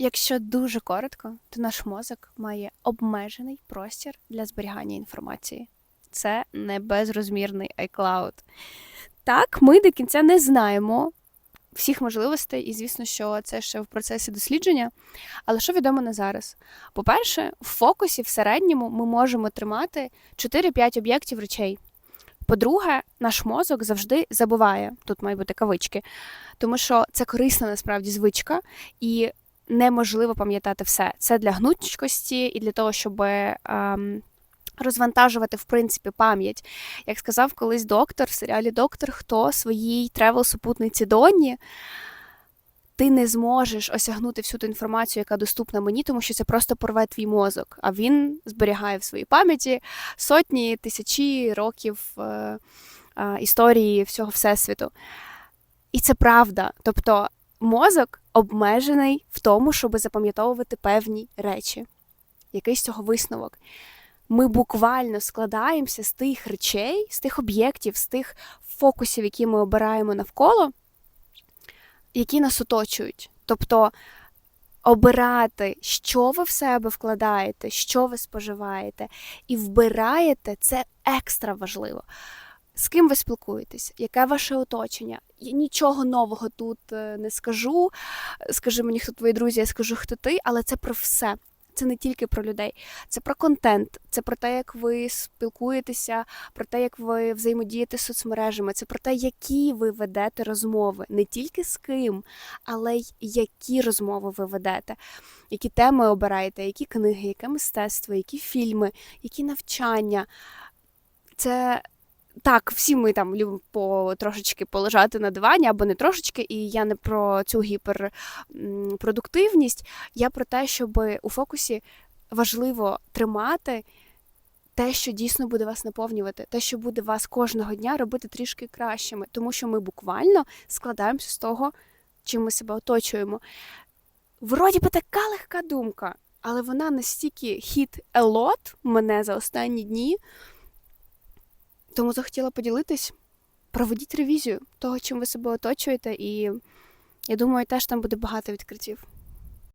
Якщо дуже коротко, то наш мозок має обмежений простір для зберігання інформації. Це не безрозмірний iCloud. Так, ми до кінця не знаємо всіх можливостей, і звісно, що це ще в процесі дослідження. Але що відомо на зараз? По-перше, в фокусі в середньому ми можемо тримати 4-5 об'єктів речей. По-друге, наш мозок завжди забуває, тут мають бути кавички, тому що це корисна насправді звичка, і неможливо пам'ятати все. Це для гнучкості і для того, щоб ем, розвантажувати в принципі пам'ять. Як сказав колись доктор в серіалі Доктор, хто своїй тревел-супутниці Донні. Ти не зможеш осягнути всю ту інформацію, яка доступна мені, тому що це просто порве твій мозок. А він зберігає в своїй пам'яті сотні, тисячі років е, е, історії всього всесвіту. І це правда. Тобто мозок обмежений в тому, щоб запам'ятовувати певні речі. Який з цього висновок? Ми буквально складаємося з тих речей, з тих об'єктів, з тих фокусів, які ми обираємо навколо, які нас оточують. Тобто обирати, що ви в себе вкладаєте, що ви споживаєте, і вбираєте це екстра важливо. З ким ви спілкуєтесь? Яке ваше оточення? Я нічого нового тут е, не скажу. Скажи мені, хто твої друзі, я скажу, хто ти, але це про все. Це не тільки про людей, це про контент, це про те, як ви спілкуєтеся, про те, як ви взаємодієте з соцмережами, це про те, які ви ведете розмови, не тільки з ким, але й які розмови ви ведете, які теми обираєте, які книги, яке мистецтво, які фільми, які навчання. Це так, всі ми там любимо по трошечки полежати на дивані або не трошечки, і я не про цю гіперпродуктивність, я про те, щоб у фокусі важливо тримати те, що дійсно буде вас наповнювати, те, що буде вас кожного дня робити трішки кращими, тому що ми буквально складаємося з того, чим ми себе оточуємо. Вроді би така легка думка, але вона настільки a lot мене за останні дні. Тому захотіла поділитись. Проведіть ревізію того, чим ви себе оточуєте, і я думаю, теж там буде багато відкриттів.